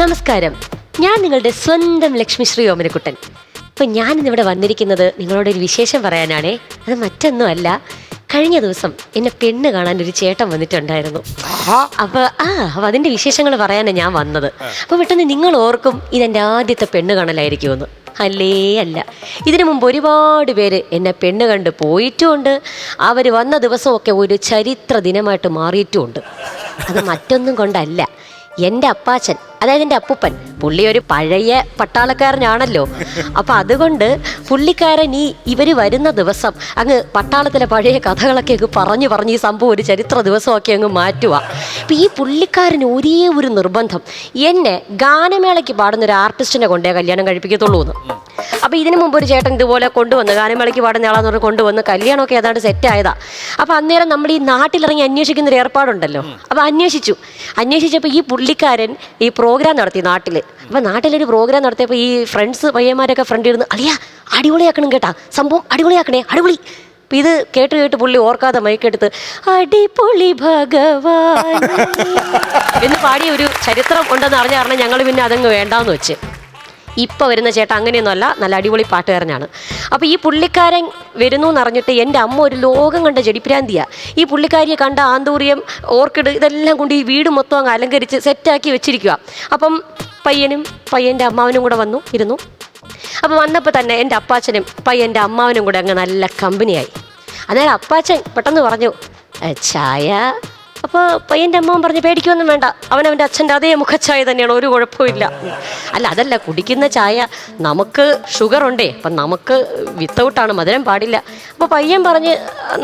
നമസ്കാരം. ഞാൻ നിങ്ങളുടെ സ്വന്തം ലക്ഷ്മിശ്രീ ഓമനക്കുട്ടൻ. ഇപ്പൊ ഞാൻ ഇന്നിവിടെ വന്നിരിക്കുന്നത് നിങ്ങളോട് ഒരു വിശേഷം പറയാനാണേ. അത് മറ്റൊന്നുമല്ല കഴിഞ്ഞ ദിവസം എന്നെ പെണ്ണ് കാണാൻ ഒരു ചേട്ടൻ വന്നിട്ടുണ്ടായിരുന്നു. അപ്പൊ ആ അപ്പൊ അതിന്റെ വിശേഷങ്ങൾ പറയാനാണ് ഞാൻ വന്നത്. അപ്പൊ പെട്ടെന്ന് നിങ്ങൾ ഓർക്കും ഇതെന്റെ ആദ്യത്തെ പെണ്ണ് കാണലായിരിക്കുമെന്ന്. അല്ലേ അല്ല. ഇതിനു മുമ്പ് ഒരുപാട് പേര് എന്നെ പെണ്ണ് കണ്ട് പോയിട്ടുമുണ്ട്. അവർ വന്ന ദിവസമൊക്കെ ഒരു ചരിത്ര ദിനമായിട്ട് മാറിയിട്ടുമുണ്ട്. അത് മറ്റൊന്നും കൊണ്ടല്ല. എന്റെ അപ്പാച്ചൻ അതായത് എന്റെ അപ്പൂപ്പൻ. പുള്ളി ഒരു പഴയ പട്ടാളക്കാരനാണല്ലോ. അപ്പൊ അതുകൊണ്ട് പുള്ളിക്കാരൻ ഈ ഇവർ വരുന്ന ദിവസം അങ്ങ് പട്ടാളത്തിലെ പഴയ കഥകളൊക്കെ അങ്ങ് പറഞ്ഞു പറഞ്ഞ് ഈ സംഭവം ഒരു ചരിത്ര ദിവസമൊക്കെ അങ്ങ് മാറ്റുക അപ്പൊ ഈ പുള്ളിക്കാരൻ ഒരേ ഒരു നിർബന്ധം. എന്നെ ഗാനമേളയ്ക്ക് പാടുന്ന ഒരു ആർട്ടിസ്റ്റിനെ കൊണ്ടേ കല്യാണം കഴിപ്പിക്കത്തുള്ളൂ എന്ന് അപ്പൊ ഇതിനു മുമ്പ് ഒരു ചേട്ടൻ ഇതുപോലെ കൊണ്ടുവന്ന് ഗാനമേളയ്ക്ക് പാടുന്ന ആളാന്ന് പറഞ്ഞ് കൊണ്ടുവന്ന് കല്യാണമൊക്കെ ഏതാണ്ട് സെറ്റായതാ അപ്പോൾ അപ്പൊ അന്നേരം നമ്മൾ ഈ നാട്ടിലിറങ്ങി അന്വേഷിക്കുന്ന ഒരു ഏർപ്പാടുണ്ടല്ലോ. അപ്പോൾ അന്വേഷിച്ചു. അന്വേഷിച്ചപ്പോൾ ഈ പുള്ളിക്കാരൻ ഈ പ്രോഗ്രാം നടത്തി നാട്ടിൽ അപ്പോൾ നാട്ടിലൊരു പ്രോഗ്രാം നടത്തിയപ്പോൾ ഈ ഫ്രണ്ട്സ് പയ്യന്മാരൊക്കെ ഫ്രണ്ട് ഇരുന്ന് അളിയാ അടിപൊളിയാക്കണം കേട്ടാ. സംഭവം അടിപൊളിയാക്കണേ അടിപൊളി. ഇത് കേട്ട് കേട്ട് പുള്ളി ഓർക്കാതെ മൈക്കെടുത്ത് അടിപൊളി ഭഗവാൻ എന്ന് പാടിയ ഒരു ചരിത്രം ഉണ്ടെന്ന് അറിഞ്ഞ കാരണം ഞങ്ങൾ പിന്നെ അതങ്ങ് വേണ്ടാന്ന് വെച്ച്. ഇപ്പൊ വരുന്ന ചേട്ടൻ അങ്ങനെയൊന്നുമല്ല നല്ല അടിപൊളി പാട്ടുകാരനാണ്. അപ്പോൾ ഈ പുള്ളിക്കാരൻ വരുന്നു എന്നറിഞ്ഞിട്ട് എന്റെ അമ്മ ഒരു ലോകം കണ്ട ജടിപ്രാന്തിയാണ് ഈ പുള്ളിക്കാരിയെ കണ്ട ആന്തൂറിയം ഓർക്കിഡ് ഇതെല്ലാം കൊണ്ട് ഈ വീട് മൊത്തം അങ്ങ് അലങ്കരിച്ച് സെറ്റാക്കി വെച്ചിരിക്കുക അപ്പം പയ്യനും പയ്യന്റെ അമ്മാവനും കൂടെ വന്നു ഇരുന്നു. അപ്പോൾ വന്നപ്പോൾ തന്നെ എന്റെ അപ്പാച്ചനും പയ്യന്റെ അമ്മാവനും കൂടെ അങ്ങ് നല്ല കമ്പനിയായി. അന്നേരം അപ്പാച്ചൻ പെട്ടെന്ന് പറഞ്ഞു "ഏ, ചായ അപ്പോൾ പയ്യന്റെ അമ്മ പറഞ്ഞു പേടിക്കൊന്നും വേണ്ട. അവൻ അവന്റെ അച്ഛന്റെ അതേ മുഖച്ചായ തന്നെയാണ് ഒരു കുഴപ്പമില്ല അല്ല അതല്ല കുടിക്കുന്ന ചായ നമുക്ക് ഷുഗർ ഉണ്ടേ അപ്പം നമുക്ക് വിത്തൗട്ടാണ് മധുരം പാടില്ല. അപ്പോൾ പയ്യൻ പറഞ്ഞ്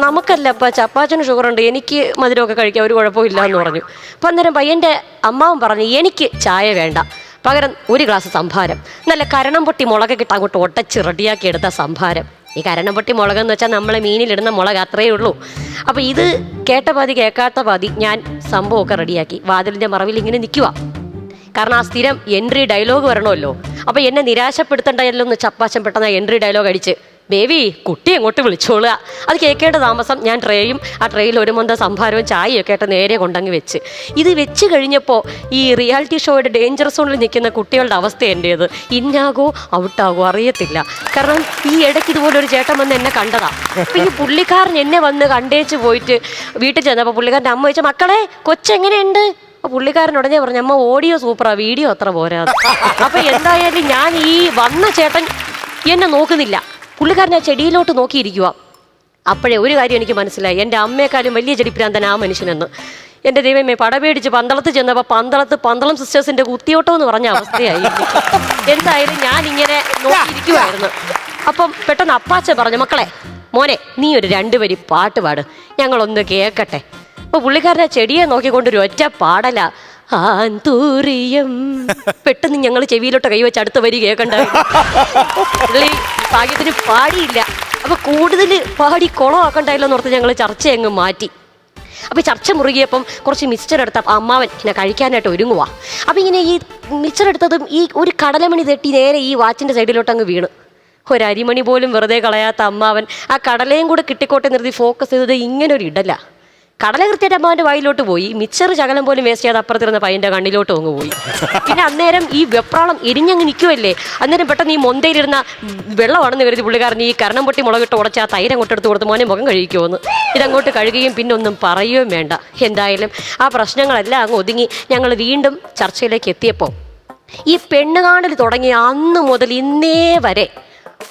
നമുക്കല്ല അപ്പം ചപ്പാച്ചന് ഷുഗർ ഉണ്ട് എനിക്ക് മധുരമൊക്കെ കഴിക്കാൻ ഒരു കുഴപ്പമില്ല എന്ന് പറഞ്ഞു. അപ്പം അന്നേരം പയ്യന്റെ അമ്മാവൻ പറഞ്ഞു എനിക്ക് ചായ വേണ്ട. പകരം ഒരു ഗ്ലാസ് സംഭാരം നല്ല കരണം പൊട്ടി മുളകൊക്കെ ഇട്ട് അങ്ങോട്ട് ഒട്ടച്ച് റെഡിയാക്കി എടുത്ത സംഭാരം ഈ കരണം പൊട്ടി മുളക് എന്ന് വെച്ചാൽ നമ്മളെ മീനിലിടുന്ന മുളക് അത്രയേ ഉള്ളൂ. അപ്പോൾ ഇത് കേട്ട പാതി കേൾക്കാത്ത പാതി ഞാൻ സംഭവമൊക്കെ റെഡിയാക്കി. വാതിലിന്റെ മറവിൽ ഇങ്ങനെ നിൽക്കുക കാരണം ആ സ്ഥിരം എൻട്രി ഡയലോഗ് വരണമല്ലോ. അപ്പോൾ എന്നെ നിരാശപ്പെടുത്തണ്ടല്ലോ എന്ന് ചപ്പാശം പെട്ടെന്ന് എൻട്രി ഡയലോഗ് അടിച്ച്. ബേബി കുട്ടി എങ്ങോട്ട് വിളിച്ചോളുക. അത് കേൾക്കേണ്ട താമസം ഞാൻ ട്രേയും ആ ട്രേയിൽ ഒരു മുന്ത സംഭാരവും ചായയൊക്കെ ആയിട്ട് നേരെ കൊണ്ടങ്ങ് വെച്ച്. ഇത് വെച്ച് കഴിഞ്ഞപ്പോൾ ഈ റിയാലിറ്റി ഷോയുടെ ഡേഞ്ചർ സോണിൽ നിൽക്കുന്ന കുട്ടികളുടെ അവസ്ഥ എന്റേത് ഇന്നാകോ ഔട്ടാകോ അറിയത്തില്ല. കാരണം ഈ ഇടയ്ക്ക് ഇതുപോലെ ഒരു ചേട്ടൻ വന്ന് എന്നെ കണ്ടതാ. അപ്പം ഈ പുള്ളിക്കാരൻ എന്നെ വന്ന് കണ്ടേച്ച് പോയിട്ട് വീട്ടിൽ ചെന്നപ്പോൾ പുള്ളിക്കാരന്റെ അമ്മ വെച്ച മക്കളെ കൊച്ചെങ്ങനെയുണ്ട്? അപ്പൊ പുള്ളിക്കാരൻ ഉടനെ പറഞ്ഞു അമ്മ ഓഡിയോ സൂപ്പറാ വീഡിയോ അത്ര പോരാ. അപ്പൊ എന്തായാലും ഞാൻ ഈ വന്ന ചേട്ടൻ എന്നെ നോക്കുന്നില്ല. പുള്ളിക്കാരൻ ആ ചെടിയിലോട്ട് നോക്കിയിരിക്കുക. അപ്പോഴേ ഒരു കാര്യം എനിക്ക് മനസ്സിലായി. എന്റെ അമ്മയെക്കാളും വലിയ ചെടിപ്രാന്തൻ ആ മനുഷ്യനെന്ന്. എന്റെ ദൈവമേ പടപേടിച്ച് പന്തളത്ത് ചെന്നപ്പോൾ പന്തളത്ത് പന്തളം സിസ്റ്റേഴ്സിന്റെ കുത്തിയോട്ടം എന്ന് പറഞ്ഞ അവസ്ഥയായി. എന്തായാലും ഞാൻ ഇങ്ങനെ നോക്കിയിരിക്കുമായിരുന്നു അപ്പം പെട്ടെന്ന് അപ്പാച്ച പറഞ്ഞു മക്കളെ മോനെ നീ ഒരു രണ്ടുപേരി പാട്ട് പാട്. ഞങ്ങളൊന്ന് കേൾക്കട്ടെ. അപ്പൊ പുള്ളിക്കാരനെ ചെടിയെ നോക്കിക്കൊണ്ട് ഒരു ഒറ്റ പാടല. ആന്തൂറിയം. പെട്ടെന്ന് ഞങ്ങൾ ചെവിയിലോട്ട് കൈവച്ച് അടുത്ത വരി കേൾക്കണ്ട ഭാഗ്യത്തിന് പാടിയില്ല. അപ്പൊ കൂടുതൽ പാടി കുളമാക്കണ്ടായല്ലോ എന്ന് ഓർത്ത് ഞങ്ങൾ ചർച്ച അങ്ങ് മാറ്റി. അപ്പൊ ചർച്ച മുറുകിയപ്പം കുറച്ച് മിക്സ്ചർ എടുത്ത അമ്മാവൻ ഇങ്ങനെ കഴിക്കാനായിട്ട് ഒരുങ്ങുക അപ്പൊ ഇങ്ങനെ ഈ മിക്സ്ചർ എടുത്തതും ഈ ഒരു കടലമണി തട്ടി നേരെ ഈ വാച്ചിന്റെ സൈഡിലോട്ട് അങ്ങ് വീണ്. ഒരു അരിമണി പോലും വെറുതെ കളയാത്ത അമ്മാവൻ ആ കടലയും കൂടെ കിട്ടിക്കോട്ടെ നിർത്തി ഫോക്കസ് ചെയ്തത് ഇങ്ങനെ ഒരു ഇടല കടല കൃത്യമായിട്ട് അമ്മാവന്റെ വായിലോട്ട് പോയി. മിച്ചർ ശകലം പോലും വേസ്റ്റ് ചെയ്യാതെ അപ്പുറത്തിരുന്ന പയ്യന്റെ കണ്ണിലോട്ട് അങ്ങ് പോയി. പിന്നെ അന്നേരം ഈ വെപ്രാളം എരിഞ്ഞങ്ങ് നിൽക്കുമല്ലേ അന്നേരം പെട്ടെന്ന് ഈ മൊന്തയിലിരുന്ന വെള്ളമാണെന്ന് കരുതി പുള്ളിക്കാരൻ ഈ കരണം പൊട്ടി മുളകിട്ട് ഉടച്ച് ആ തൈര് അങ്ങോട്ട് എടുത്ത് കൊടുത്ത് മോനെ മുഖം കഴിക്കുമെന്ന് ഇതങ്ങോട്ട് കഴുകുകയും പിന്നെ ഒന്നും പറയുകയും വേണ്ട. എന്തായാലും ആ പ്രശ്നങ്ങളെല്ലാം അങ്ങ് ഒതുങ്ങി ഞങ്ങൾ വീണ്ടും ചർച്ചയിലേക്ക് എത്തിയപ്പോൾ ഈ പെണ്ണ് കാണൽ തുടങ്ങിയ അന്ന് മുതൽ ഇന്നേ വരെ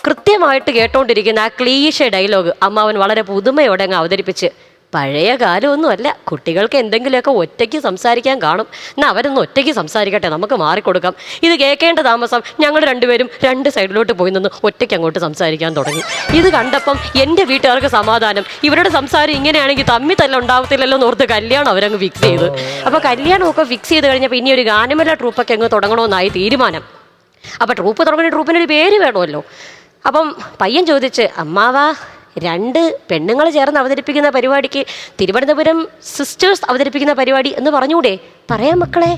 കൃത്യമായിട്ട് കേട്ടോണ്ടിരിക്കുന്ന ആ ക്ലീശ ഡയലോഗ് അമ്മാവൻ വളരെ പുതുമയോടെ അങ്ങ് അവതരിപ്പിച്ച് പഴയ കാലമൊന്നുമല്ല. കുട്ടികൾക്ക് എന്തെങ്കിലുമൊക്കെ ഒറ്റയ്ക്ക് സംസാരിക്കാൻ കാണും. എന്നാൽ അവരൊന്ന് ഒറ്റയ്ക്ക് സംസാരിക്കട്ടെ. നമുക്ക് മാറിക്കൊടുക്കാം. ഇത് കേൾക്കേണ്ട താമസം ഞങ്ങൾ രണ്ടുപേരും രണ്ട് സൈഡിലോട്ട് പോയി നിന്ന് ഒറ്റയ്ക്ക് അങ്ങോട്ട് സംസാരിക്കാൻ തുടങ്ങി. ഇത് കണ്ടപ്പം എന്റെ വീട്ടുകാർക്ക് സമാധാനം. ഇവരുടെ സംസാരം ഇങ്ങനെയാണെങ്കിൽ തമ്മി തന്നെ ഉണ്ടാവത്തില്ലല്ലോ എന്ന് ഓർത്ത് കല്യാണം അവരങ്ങ് ഫിക്സ് ചെയ്ത്. അപ്പോൾ കല്യാണമൊക്കെ ഫിക്സ് ചെയ്ത് കഴിഞ്ഞപ്പോൾ ഇനി ഒരു ഗാനമേള ട്രൂപ്പൊക്കെ അങ്ങ് തുടങ്ങണമെന്നായി തീരുമാനം. അപ്പോൾ ട്രൂപ്പ് തുടങ്ങുന്ന ട്രൂപ്പിനൊരു പേര് വേണമല്ലോ. അപ്പം പയ്യൻ ചോദിച്ച് അമ്മാവാ രണ്ട് പെണ്ണുങ്ങൾ ചേർന്ന് അവതരിപ്പിക്കുന്ന പരിപാടിക്ക് തിരുവനന്തപുരം സിസ്റ്റേഴ്സ് അവതരിപ്പിക്കുന്ന പരിപാടി എന്ന് പറഞ്ഞൂടെ പറയാം മക്കളെ.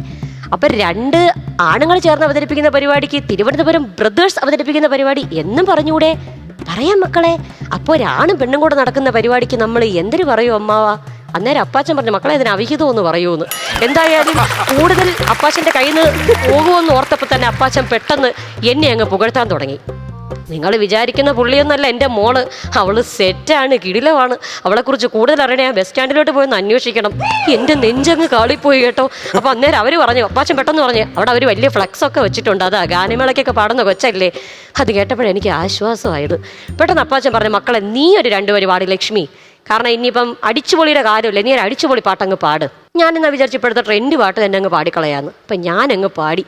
അപ്പം രണ്ട് ആണുങ്ങൾ ചേർന്ന് അവതരിപ്പിക്കുന്ന പരിപാടിക്ക് തിരുവനന്തപുരം ബ്രദേഴ്സ് അവതരിപ്പിക്കുന്ന പരിപാടി എന്നും പറഞ്ഞൂടെ പറയാം മക്കളെ. അപ്പോൾ ഒരാണും പെണ്ണും കൂടെ നടക്കുന്ന പരിപാടിക്ക് നമ്മൾ എന്തിനു പറയൂ അമ്മാവാ? അന്നേരം അപ്പാച്ചൻ പറഞ്ഞു മക്കളെ ഇതിന് അവിഹിതമെന്ന് പറയൂന്ന് എന്തായാലും കൂടുതൽ അപ്പാച്ചന്റെ കയ്യിൽ നിന്ന് പോകുമെന്ന് ഓർത്തപ്പോൾ തന്നെ അപ്പാച്ചൻ പെട്ടെന്ന് എന്നെ അങ്ങ് പുകഴ്ത്താൻ തുടങ്ങി. നിങ്ങൾ വിചാരിക്കുന്ന പുള്ളിയൊന്നല്ല. എന്റെ മോൾ അവൾ സെറ്റാണ് കിടിലമാണ്. അവളെക്കുറിച്ച് കൂടുതൽ അറിയണേ ആ ബസ് സ്റ്റാൻഡിലോട്ട് പോയി അന്വേഷിക്കണം. എന്റെ നെഞ്ചങ്ങ് കാളിപ്പോയി കേട്ടോ. അപ്പോൾ അന്നേരം അവർ പറഞ്ഞു അപ്പാച്ചൻ പെട്ടെന്ന് പറഞ്ഞു അവിടെ അവർ വലിയ ഫ്ലക്സ് ഒക്കെ വെച്ചിട്ടുണ്ട്. അതാ ഗാനമേളയ്ക്കൊക്കെ പാടുന്ന കൊച്ചല്ലേ? അത് കേട്ടപ്പോഴെനിക്ക് ആശ്വാസമായത്. പെട്ടെന്ന് അപ്പാച്ചൻ പറഞ്ഞു മക്കളെ നീ ഒരു രണ്ടുപേര് പാടി ലക്ഷ്മി. കാരണം ഇനിയിപ്പം അടിച്ചുപൊളിയുടെ കാര്യമില്ല? നീ ഒരു അടിച്ചുപൊളി പാട്ടങ്ങ് പാട്. ഞാനെന്നാ വിചാരിച്ചപ്പോഴത്തെ ട്രെൻഡ് പാട്ട് തന്നെ അങ്ങ് പാടിക്കളയാന്ന്. അപ്പം ഞാനങ്ങ് പാടി.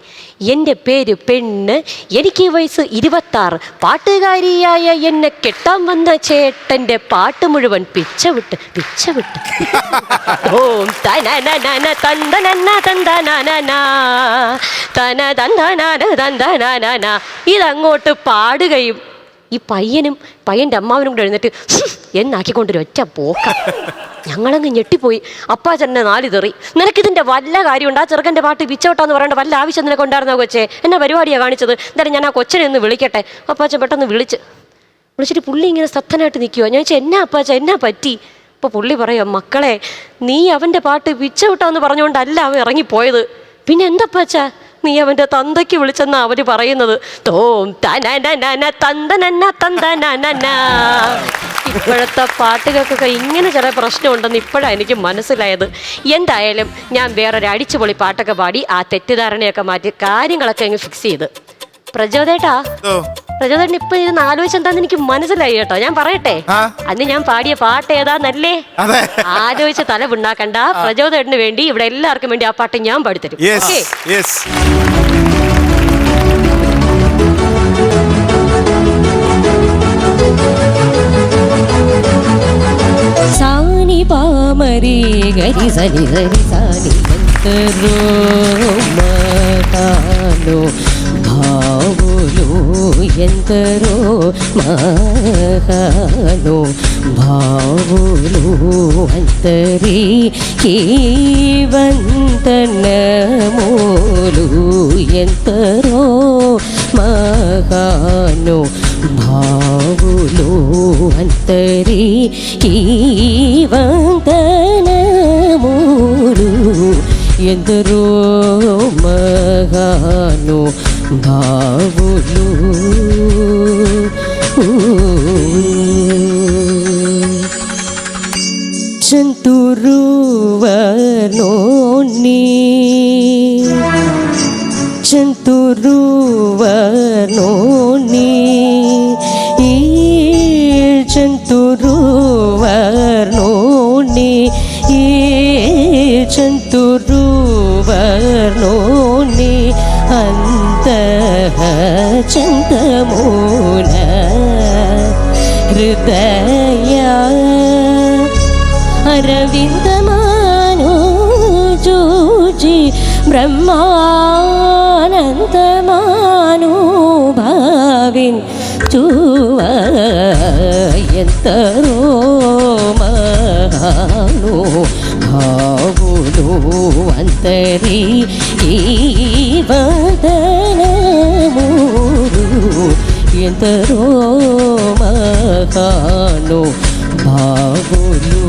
എന്റെ പേര് പെണ്ണ് എനിക്ക് വയസ്സ് ഇരുപത്താറ്. പാട്ടുകാരിയായ എന്നെ കെട്ടാൻ വന്ന ചേട്ടന്റെ പാട്ട് മുഴുവൻ പിച്ച വിട്ട് പിച്ച വിട്ട് ഓം തന്തനന തന്തനനന. തന തന്തനാന തന്തനന ഇതങ്ങോട്ട് പാടുകയും ഈ പയ്യനും പയ്യന്റെ അമ്മാവനും കൂടെ എഴുന്നേറ്റ് എന്നാക്കിക്കൊണ്ടൊരു ഒറ്റ പോക്ക. ഞങ്ങളങ്ങ് ഞെട്ടിപ്പോയി. അപ്പാച്ചന്റെ നാല് തെറി. നിനക്കിതിന്റെ വല്ല കാര്യമുണ്ട്? ആ ചെറുക്കന്റെ പാട്ട് പിച്ചോട്ടാന്ന് പറയേണ്ട വല്ല ആവശ്യം നിനക്ക് ഉണ്ടായിരുന്നോ കൊച്ചേ? എന്നെ പരിപാടിയാണ് കാണിച്ചത്? എന്തായാലും ഞാൻ ആ കൊച്ചനെ ഒന്ന് വിളിക്കട്ടെ. അപ്പാച്ചൻ പെട്ടെന്ന് വിളിച്ച് വിളിച്ചിട്ട് പുള്ളി ഇങ്ങനെ സത്തനായിട്ട് നിൽക്കുവോ ഞാൻ ചോദിച്ചാൽ എന്നാ അപ്പാച്ച എന്നാ പറ്റി? അപ്പോൾ പുള്ളി പറയാം മക്കളെ നീ അവന്റെ പാട്ട് പിച്ച വിട്ടാന്ന് പറഞ്ഞുകൊണ്ടല്ല അവൻ ഇറങ്ങിപ്പോയത്. പിന്നെ എന്തപ്പാച്ച നീ അവന്റെ തന്തയ്ക്ക് വിളിച്ചെന്നാ അവർ പറയുന്നത്. തന്തനനന ഇപ്പോഴത്തെ പാട്ടുകൾക്കൊക്കെ ഇങ്ങനെ ചില പ്രശ്നമുണ്ടെന്ന് ഇപ്പോഴാണ് എനിക്ക് മനസ്സിലായത്. എന്തായാലും ഞാൻ വേറൊരു അടിച്ചുപൊളി പാട്ടൊക്കെ പാടി ആ തെറ്റിദ്ധാരണയൊക്കെ മാറ്റി കാര്യങ്ങളൊക്കെ അങ്ങ് ഫിക്സ് ചെയ്ത്. പ്രചോദേട്ടാ. പ്രചോദേട്ടൻ ഇപ്പൊ ഇത് ആലോചിച്ച് എന്താന്ന് എനിക്ക് മനസ്സിലായി കേട്ടോ. ഞാൻ പറയട്ടെ? അന്ന് ഞാൻ പാടിയ പാട്ട് ഏതാന്നല്ലേ? ആലോചിച്ച തല പിണ്ണാക്കണ്ട. പ്രചോദേട്ടന് വേണ്ടി ഇവിടെ എല്ലാവർക്കും വേണ്ടി ആ പാട്ട് ഞാൻ പാടിത്തരും. ഓക്കെ? സാനി ഗരി സരി സരി സാനി ఎంతరో మహాను భావులు అంతరి కీవంతనమూలు ఎంతరో మహాను భావులు అంతరి కీవంతనమూలు ఎందరో మహాను భావులు చంతురువనోని చంతురువనోని ఈ చంతురువనోని ఈ చంతురువనోని చంతమూల హృదయ അരവിന്ദമാനോജൂജി ബ്രഹ്മാനന്ദമാനുഭാവിൻ ചൂവയന്തരോ മഹാനോ ഭാവുലോ അന്തരി ఎంతరో మకాను బాగులు